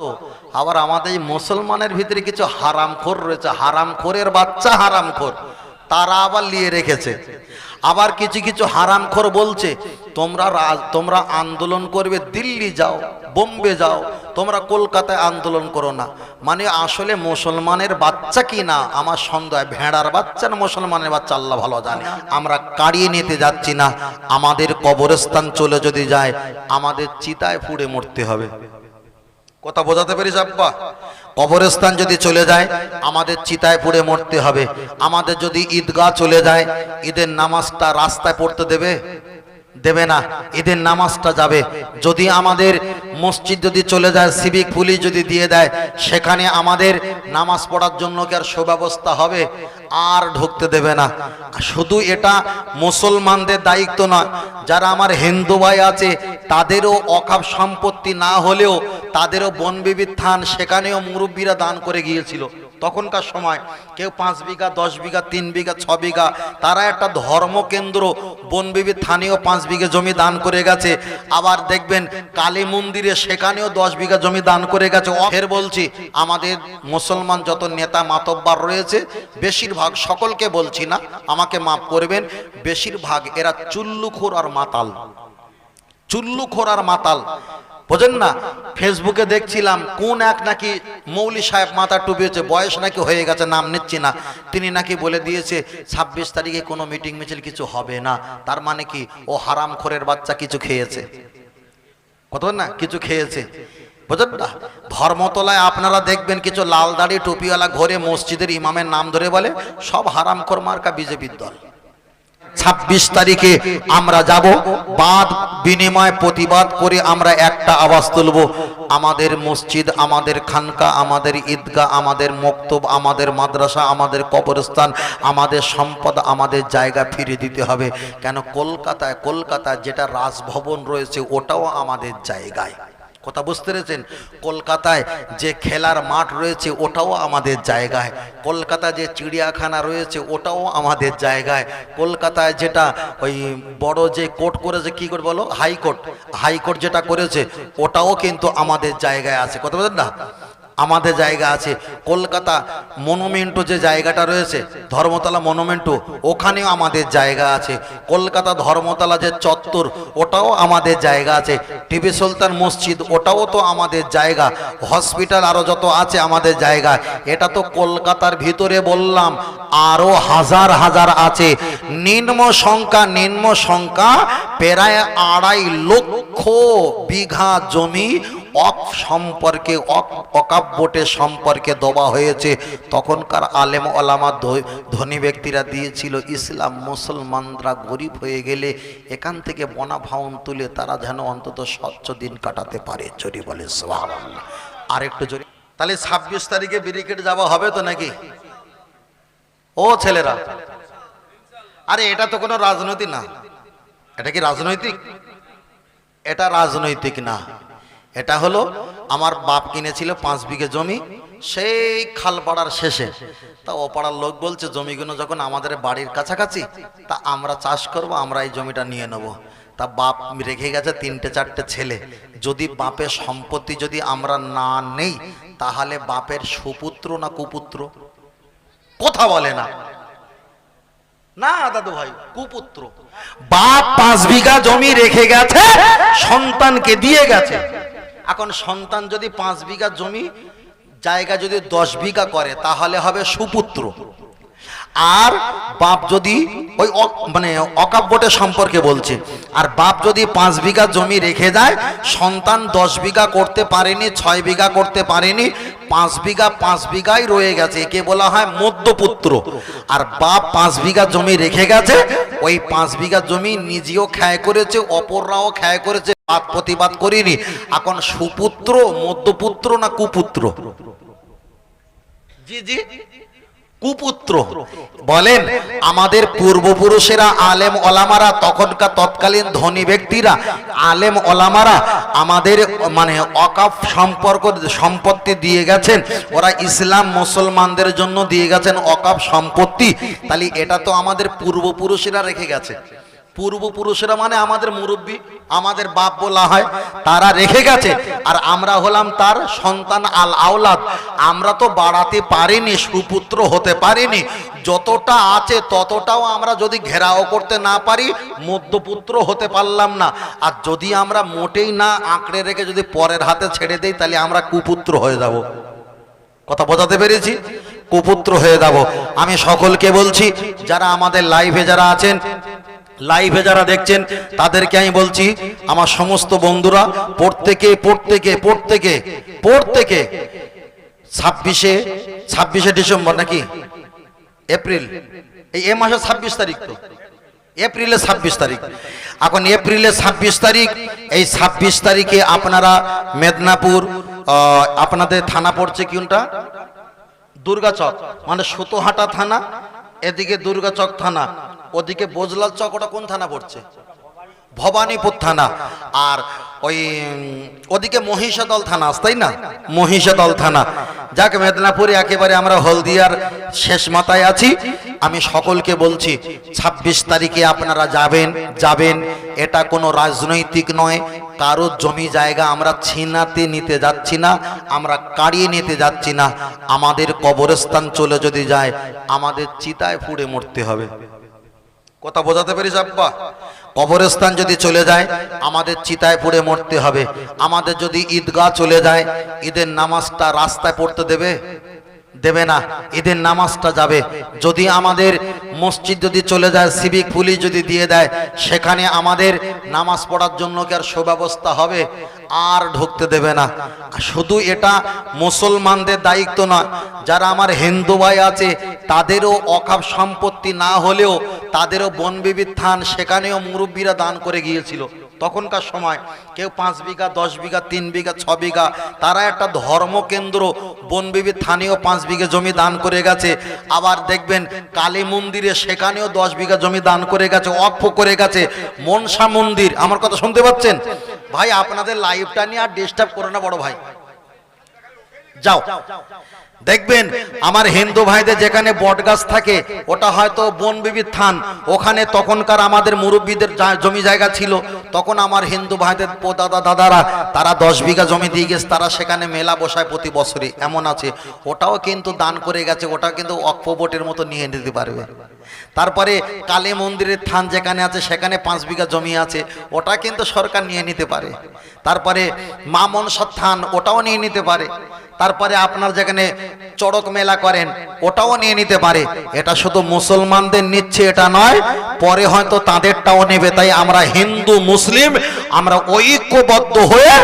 তো। আবার আমাদের মুসলমানের ভিতরে কিছু হারামখোর রয়েছে। হারামখোরের বাচ্চা হারামখোর। তারা আবার নিয়ে রেখেছে। আবার কিছু কিছু হারামখোর বলছে, তোমরা তোমরা আন্দোলন করবে, দিল্লি যাও, বোম্বে যাও, তোমরা কলকাতায় আন্দোলন করো না। মানে আসলে মুসলমানের বাচ্চা কি না? আমার সন্দেহ, ভেড়ার বাচ্চা না মুসলমানের বাচ্চা? আল্লাহ ভালো জানে। আমরা কাড়িয়ে নিতে যাচ্ছি না। আমাদের কবরস্থান চলে যদি যায়, আমাদের চিতায় পুড়ে মরতে হবে। কথা বোঝাতে পেরেছ আব্বা? কবরস্থান যদি চলে যায়, আমাদের চিতায় পুড়ে মরতে হবে। আমাদের যদি ঈদগাহ চলে যায়, ঈদের নামাজটা রাস্তায় পড়তে দেবে? দেবে না। ঈদের নামাজটা যাবে। যদি আমাদের মসজিদ যদি চলে যায়, সিভিক পুলিশ যদি দিয়ে দেয়, সেখানে আমাদের নামাজ পড়ার জন্য কি আর সুব্যবস্থা হবে? আর ঢুকতে দেবে না। শুধু এটা মুসলমানদের দায়িত্ব নয়, যারা আমার হিন্দু ভাই আছে, তাদেরও অকাপ সম্পত্তি না হলেও তাদেরও বন বিবির থান সেখানেও মুরব্বীরা দান করে গিয়েছিল। তখনকার সময় কেউ পাঁচ বিঘা, দশ বিঘা, তিন বিঘা, ছ বিঘা, তারা একটা ধর্মকেন্দ্র বন বিবির থানেও পাঁচ বিঘা জমি দান করে গেছে। আবার দেখবেন কালী মন্দিরে সেখানেও দশ বিঘা জমি দান করে গেছে। ফের বলছি, আমাদের মুসলমান যত নেতা মাতব্বার রয়েছে, বেশিরভাগ সকলকে বলছি না, আমাকে মাফ করবেন, বেশিরভাগ এরা চুল্লুখোর আর মাতাল। চুল্লুখোর আর মাতাল। বোঝেন না ফেসবুকে দেখছিলাম কোন এক নাকি মৌলি সাহেব মাথা টুপিয়েছে, বয়স নাকি হয়ে গেছে নাম নিচ্ছি না। তিনি নাকি বলে দিয়েছে, ছাব্বিশ তারিখে কোনো মিটিং মিছিল কিছু হবে না, তার মানে কি ও হারাম খোরের বাচ্চা কিছু খেয়েছে। কত না, কিছু খেয়েছে। বোঝেন না, ধর্মতলায় আপনারা দেখবেন কিছু লাল দাড়ি, টুপিওয়ালা ঘরে মসজিদের ইমামের নাম ধরে বলে, সব হারামখোর মার্কা বিজেপির দল। ছাব্বিশ তারিখে আমরা যাব। বাদ বিনিময় প্রতিবাদ করে আমরা একটা আওয়াজ তুলব। আমাদের মসজিদ, আমাদের খানকা, আমাদের ঈদগাহ, আমাদের মক্তব, আমাদের মাদ্রাসা, আমাদের কবরস্থান, আমাদের সম্পদ, আমাদের জায়গা ফিরে দিতে হবে। কেন কলকাতায় কলকাতায় যেটা রাজভবন রয়েছে, ওটাও আমাদের জায়গায়। কথা বুঝতে পেরেছেন? কলকাতায় যে খেলার মাঠ রয়েছে, ওটাও আমাদের জায়গায়। কলকাতা যে চিড়িয়াখানা রয়েছে, ওটাও আমাদের জায়গায়। কলকাতায় যেটা ওই বড় যে কোর্ট করেছে, কি করে বলো? হাইকোর্ট। হাইকোর্ট যেটা করেছে, ওটাও কিন্তু আমাদের জায়গায় আছে। কথা বলেন না? আমাদের জায়গা আছে। কলকাতা মনুমেন্টো যে জায়গাটা রয়েছে, ধর্মতলা মনুমেন্টো, ওখানেও আমাদের জায়গা আছে। কলকাতা ধর্মতলা যে চত্বর, ওটাও আমাদের জায়গা আছে। টিপি সুলতান মসজিদ, ওটাও তো আমাদের জায়গা। হসপিটাল আরও যত আছে আমাদের জায়গা। এটা তো কলকাতার ভিতরে বললাম আরও হাজার হাজার আছে। নিম্ন সংখ্যা নিম্ন সংখ্যা, প্রায় আড়াই লক্ষ বিঘা জমি অক সম্পর্কে, অক- অকাব্যটে সম্পর্কে দেওয়া হয়েছে। তখনকার আলেম ওলামা ধ- ধনী ব্যক্তিরা দিয়েছিল, ইসলাম মুসলমানরা গরিব হয়ে গেলে এখান থেকে বনা ভাউন তুলে তারা যেন অন্তত স্বচ্ছ দিন কাটাতে পারে। চরি বলে আর একটু জোরে, তাহলে ছাব্বিশ তারিখে ব্যারিকেড যাওয়া হবে তো নাকি? ও ছেলেরা, আরে এটা তো কোনো রাজনৈতিক না। এটা কি রাজনৈতিক? এটা রাজনৈতিক না। এটা হলো আমার বাপ কিনেছিল পাঁচ বিঘে জমি, সেই খালপাড়ার শেষে। তা ও পাড়ার লোক বলছে, জমিগুলো যখন আমাদের বাড়ির কাছাকাছি, তা আমরা চাষ করব, আমরা এই জমিটা নিয়ে নেব। তা বাপ রেখে গেছে তিনটে চারটে ছেলে। যদি বাপের সম্পত্তি যদি আমরা না নেই, তাহলে বাপের সুপুত্র না কুপুত্র? কথা বলে না। না, দাদু ভাই, কুপুত্র। বাপ পাঁচ বিঘা জমি রেখে গেছে, সন্তানকে দিয়ে গেছে। এখন সন্তান যদি পাঁচ বিঘা জমি, জায়গা যদি দশ বিঘা করে, তাহলে হবে সুপুত্র। আর বাপ যদি ওই মানে অকাব্যটে সম্পর্কে বলছে, আর বাপ যদি পাঁচ বিঘা জমি রেখে যায়, সন্তান দশ বিঘা করতে পারেনি, ছয় বিঘা করতে পারেনি, পাঁচ বিঘা পাঁচ বিঘাই রয়ে গেছে, একে বলা হয় মধ্যপুত্র। আর বাপ পাঁচ বিঘা জমি রেখে গেছে, ওই পাঁচ বিঘা জমি নিজেও খ্যায় করেছে, অপররাও খ্যায় করেছে। প্রতিবাদ করিনি। এখন সুপুত্র মধ্যপুত্র না কুপুত্র? জি জি। কুপুত্র। বলেন আমাদের পূর্বপুরুষেরা আলেম ওলামারা তখনকার তৎকালীন ধনী ব্যক্তিরা আলেম ওলামারা আমাদের মানে অকাফ সম্পর্ক সম্পত্তি দিয়ে গেছেন। ওরা ইসলাম মুসলমানদের জন্য দিয়ে গেছেন অকাফ সম্পত্তি। তাহলে এটা তো আমাদের পূর্বপুরুষেরা রেখে গেছে। পূর্বপুরুষেরা মানে আমাদের মুরব্বী, আমাদের বাপ বলা হয়, তারা রেখে গেছে। আর আমরা হলাম তার সন্তান আল আওলাদ। আমরা তো বাড়াতে পারিনি, সুপুত্র হতে পারিনি। যতটা আছে ততটাও আমরা যদি ঘেরাও করতে না পারি, মধ্যপুত্র হতে পারলাম না। আর যদি আমরা মোটেই না আঁকড়ে রেখে যদি পরের হাতে ছেড়ে দেই, তাহলে আমরা কুপুত্র হয়ে যাব। কথা বোঝাতে পেরেছি? কুপুত্র হয়ে যাব। আমি সকলকে বলছি, যারা আমাদের লাইভে যারা আছেন লাইভে যারা দেখছেন, তাদেরকে আমি বলছি, আমার সমস্ত বন্ধুরা, প্রত্যেকে প্রত্যেকে প্রত্যেকে প্রত্যেকে, ছাব্বিশে ছাব্বিশে ডিসেম্বর নাকি? এপ্রিল। এই এ মাসের ছাব্বিশ তারিখ তো। এপ্রিলে ছাব্বিশ তারিখ। এখন এপ্রিলে ছাব্বিশ তারিখ, এই ছাব্বিশ তারিখে আপনারা মেদিনীপুর আপনাদের থানা পড়ছে কোনটা? দুর্গাচক। মানে সুতোহাটা থানা, এদিকে দুর্গাচক থানা। ওদিকে বোজলাল চক ওটা কোন থানা পড়ছে? ভবানীপুর থানা। আর ওই ওদিকে মহিষাদল থানা তাই না? মহিষাদল থানা। যাক, মেদিনীপুরে একেবারে আমরা হলদিয়ার শেষ মাথায় আছি। আমি সকলকে বলছি ২৬ তারিখে আপনারা যাবেন যাবেন। এটা কোনো রাজনৈতিক নয়। কারও জমি জায়গা আমরা ছিনাতে নিতে যাচ্ছি না, আমরা কাড়িয়ে নিতে যাচ্ছি না। আমাদের কবরস্থান চলে যদি যায়, আমাদের চিতায় পুড়ে মরতে হবে। কথা বোঝাতে পেরেছ আব্বা? কবরস্থান যদি চলে যায়, আমাদের চিতায় পড়ে মরতে হবে। আমাদের যদি ঈদগাহ চলে যায়, ঈদের নামাজটা রাস্তায় পড়তে দেবে? দেবে না, ঈদের নামাজটা যাবে। যদি আমাদের মসজিদ যদি চলে যায়, সিভিক পুলিশ যদি দিয়ে দেয়, সেখানে আমাদের নামাজ পড়ার জন্য কি আর সুব্যবস্থা হবে? আর ঢুকতে দেবে না। শুধু এটা মুসলমানদের দায়িত্ব না যারা আমার হিন্দু ভাই আছে, তাদেরও অকাপ সম্পত্তি না হলেও তাদেরও বন বিবির থান সেখানেও মুরব্বীরা দান করে গিয়েছিল। তখনকার সময় কেউ পাঁচ বিঘা, দশ বিঘা, তিন বিঘা, ছ বিঘা, তারা একটা ধর্মকেন্দ্র, বন বিবির থানেও পাঁচ বিঘা জমি দান করে গেছে। আবার দেখবেন কালী মন্দিরে সেখানেও দশ বিঘা জমি দান করে গেছে অক্ষ করে গেছে। মনসা মন্দির, আমার কথা শুনতে পাচ্ছেন? ভাই, আপনাদের লাইভটা নিয়ে আর ডিস্টার্ব করে না বড় ভাই। যাও। দেখবেন, আমার হিন্দু ভাইদের যেখানে বটগাছ থাকে, ওটা হয়তো বন বিবির থান। ওখানে তখনকার আমাদের মুরব্বীদের জমি জায়গা ছিল। তখন আমার হিন্দু ভাইদের দাদা, দাদারা, তারা দশ বিঘা জমি দিয়ে গেছে, তারা সেখানে মেলা বসায় প্রতি বছরই। এমন আছে। ওটাও কিন্তু দান করে গেছে ওটা কিন্তু অক্ষবোটের মতো নিয়ে নিতে পারবে। তারপরে কালী মন্দিরের থান যেখানে আছে, সেখানে পাঁচ বিঘা জমি আছে, ওটা কিন্তু সরকার নিয়ে নিতে পারে। তারপরে মা মনসার থান, ওটাও নিয়ে নিতে পারে। তারপরে আপনার যেখানে চড়ক মেলা করেন, ওটাও নিয়ে নিতে পারে। এটা শুধু মুসলমানদের নিচ্ছে, এটা নয়, পরে হয়তো তাদেরটাও নেবে। তাই আমরা হিন্দু, মুসলিম, আমরা ঐক্যবদ্ধ হয়ে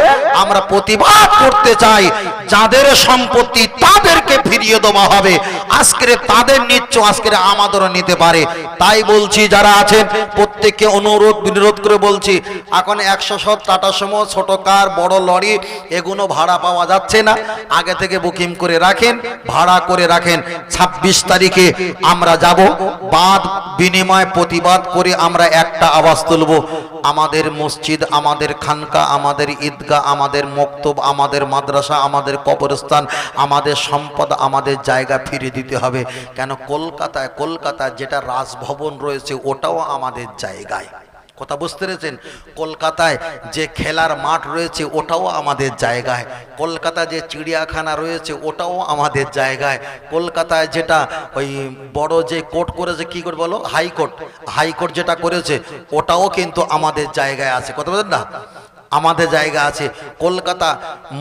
আমরা প্রতিবাদ করতে চাই, যাদের সম্পত্তি তাদেরকে ফিরিয়ে দেওয়া হবে। আজকে তাদের নিচ্ছ আজকে আমাদেরও নিতে পারে। তাই বলছি, যারা আছেন, প্রত্যেককে অনুরোধ বিনোধ করে বলছি, এখন একশো সব টাটা সময় ছোট কার, বড় লরি এগুলো ভাড়া পাওয়া যাচ্ছে না। আগে থেকে বুকিং করে রাখেন, ভাড়া করে রাখেন। ২৬ তারিখে আমরা যাব, বাদ, বিনিময়, প্রতিবাদ করে আমরা একটা আওয়াজ তুলব। আমাদের মসজিদ, আমাদের খানকা, আমাদের ঈদগাহ, আমাদের মক্তব, আমাদের মাদ্রাসা, আমাদের কবরস্থান, আমাদের সম্পদ, আমাদের জায়গা ফিরে দিতে হবে। কেন? কলকাতায় কলকাতায় যেটা রাজভবন রয়েছে, ওটাও আমাদের জায়গায়। কথা বুঝতে পেরেছেন? কলকাতায় যে খেলার মাঠ রয়েছে, ওটাও আমাদের জায়গায়। কলকাতা যে চিড়িয়াখানা রয়েছে, ওটাও আমাদের জায়গায়। কলকাতায় যেটা ওই বড় যে কোর্ট করেছে, কি করে বলো? হাইকোর্ট। হাইকোর্ট যেটা করেছে, ওটাও কিন্তু আমাদের জায়গায় আছে। কথা বলেন না? আমাদের জায়গা আছে। কলকাতা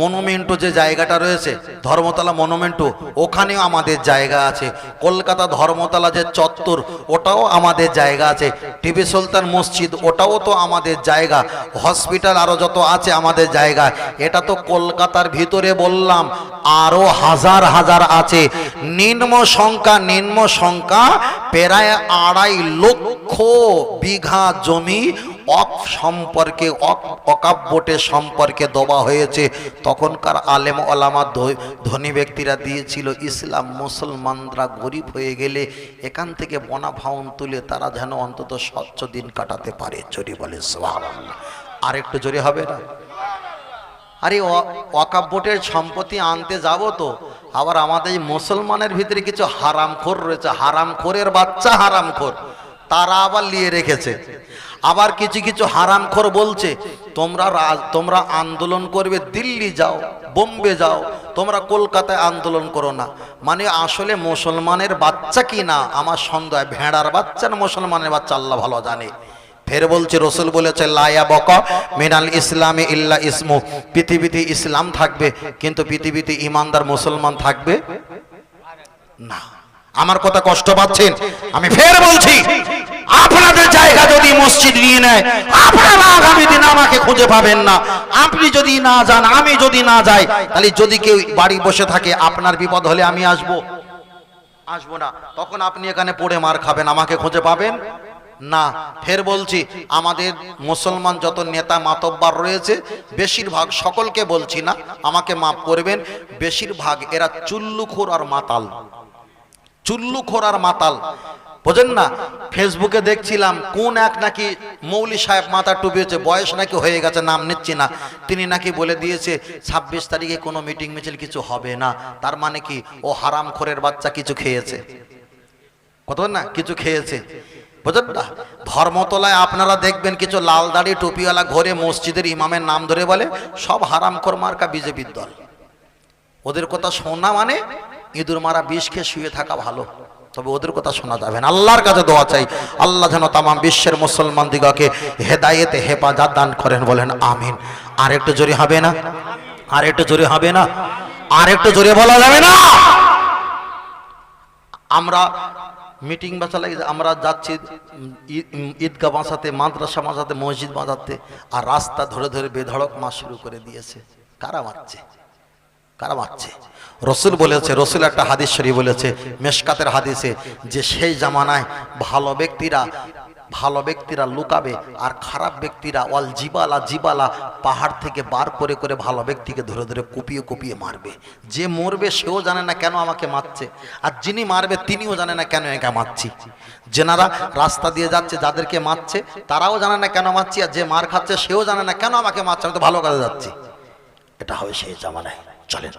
মনুমেন্টো যে জায়গাটা রয়েছে, ধর্মতলা মনুমেন্টো, ওখানেও আমাদের জায়গা আছে। কলকাতা ধর্মতলা যে চত্বর, ওটাও আমাদের জায়গা আছে। টিপি সুলতান মসজিদ, ওটাও তো আমাদের জায়গা। হসপিটাল আরও যত আছে আমাদের জায়গা। এটা তো কলকাতার ভিতরে বললাম আরও হাজার হাজার আছে। নিম্ন সংখ্যা নিম্ন সংখ্যা, প্রায় আড়াই লক্ষ বিঘা জমি অক সম্পর্কে, অক- অকাব্যটের সম্পর্কে দেওয়া হয়েছে। তখনকার আলেম ওলামা ধনী ব্যক্তিরা দিয়েছিল, ইসলাম মুসলমানরা গরিব হয়ে গেলে এখান থেকে বনা ভাউন তুলে তারা যেন অন্তত স্বচ্ছ দিন কাটাতে পারে। জোরে বলে। আর একটু জোরে হবে না? আরে অকাব্যটের সম্পত্তি আনতে যাব তো। আবার আমাদের মুসলমানের ভিতরে কিছু হারামখোর রয়েছে। হারামখোরের বাচ্চা হারামখোর। তারা আবার নিয়ে রেখেছে। আবার কিছু কিছু হারামখোর বলছে, তোমরা তোমরা আন্দোলন করবে, দিল্লি যাও, বোম্বে যাও, তোমরা কলকাতায় আন্দোলন করো না। মানে আসলে মুসলমানের বাচ্চা কি না? আমার সন্দেহ, ভেড়ার বাচ্চা না মুসলমানের বাচ্চা, আল্লাহ ভালো জানে। ফের বলছে, রসুল বলেছে, লায়া বক মিনাল ইসলামে ইল্লা ইসমু। পৃথিবীতে ইসলাম থাকবে, কিন্তু পৃথিবীতে ইমানদার মুসলমান থাকবে? না। আমার কথা কষ্ট পাচ্ছেন? আমি ফের বলছি আপনাদের জায়গা যদি মসজিদ নিয়ে নেয়, আপনারা আগামী দিন আমাকে খুঁজে পাবেন না। আপনি যদি না যান, আমি যদি না যাই, তাহলে যদি কেউ বাড়ি বসে থাকে, আপনার বিপদ হলে আমি আসব। আসব না। তখন আপনি এখানে পড়ে মার খাবেন। আমাকে খুঁজে পাবেন? না। ফের বলছি, আমাদের মুসলমান যত নেতা মাতব্বার রয়েছে, বেশিরভাগ সকলকে বলছি না, আমাকে মাফ করবেন, বেশিরভাগ এরা চুল্লুখোর আর মাতাল। চুল্লুখোর আর মাতাল। বোঝেন না ফেসবুকে দেখছিলাম কোন এক নাকি মৌলি সাহেব মাথা টুপিয়েছে, বয়স নাকি হয়ে গেছে নাম নিচ্ছি না। তিনি নাকি বলে দিয়েছে, ছাব্বিশ তারিখে কোনো মিটিং মিছিল কিছু হবে না, তার মানে কি ও হারাম খোরের বাচ্চা কিছু খেয়েছে। কত না, কিছু খেয়েছে। বোঝেন না, ধর্মতলায় আপনারা দেখবেন কিছু লাল দাড়ি, টুপিওয়ালা ঘরে মসজিদের ইমামের নাম ধরে বলে, সব হারাম মার্কা বিজেপির দল। ওদের কথা শোনা মানে ইঁদুর মারা বিষ খেয়ে শুয়ে থাকা ভালো। তবে ওদের কথা শোনা যাবে না। আল্লাহর কাছে দোয়া চাই। আল্লাহ যেন তামাম বিশ্বের মুসলমান দিগকে হেদায়েতে, হেফাজত দান করেন, বলেন, আমিন। আর একটু জোরে হবে না? আর একটু জোরে হবে না? আর একটু জোরে বলা যাবে না? আমরা মিটিং বাঁচা লাগে আমরা যাচ্ছি ঈদগা বাঁচাতে, মাদ্রাসা বাঁচাতে, মসজিদ বাঁচাতে, আর রাস্তা ধরে ধরে বেধড়ক মাস শুরু করে দিয়েছে। কারা মারছে কারা মারছে রসুল বলেছে, রসুল একটা হাদিস শরীফ বলেছে, মেশকাতের হাদিসে যে সেই জামানায় ভালো ব্যক্তিরা ভালো ব্যক্তিরা লুকাবে আর খারাপ ব্যক্তিরা ওয়াল জিবালা জিবালা পাহাড় থেকে বার করে করে ভালো ব্যক্তিকে ধরে ধরে কুপিয়ে কুপিয়ে মারবে। যে মরবে সেও জানে না কেন আমাকে মারছে, আর যিনি মারবে তিনিও জানে না কেন একা মারছি। যেনারা রাস্তা দিয়ে যাচ্ছে, যাদেরকে মারছে, তারাও জানে না কেন মারছি, আর যে মার খাচ্ছে সেও জানে না কেন আমাকে মারছে, আমি তো ভালো কাজে যাচ্ছি। এটা হবে সেই জামানায়। চলেন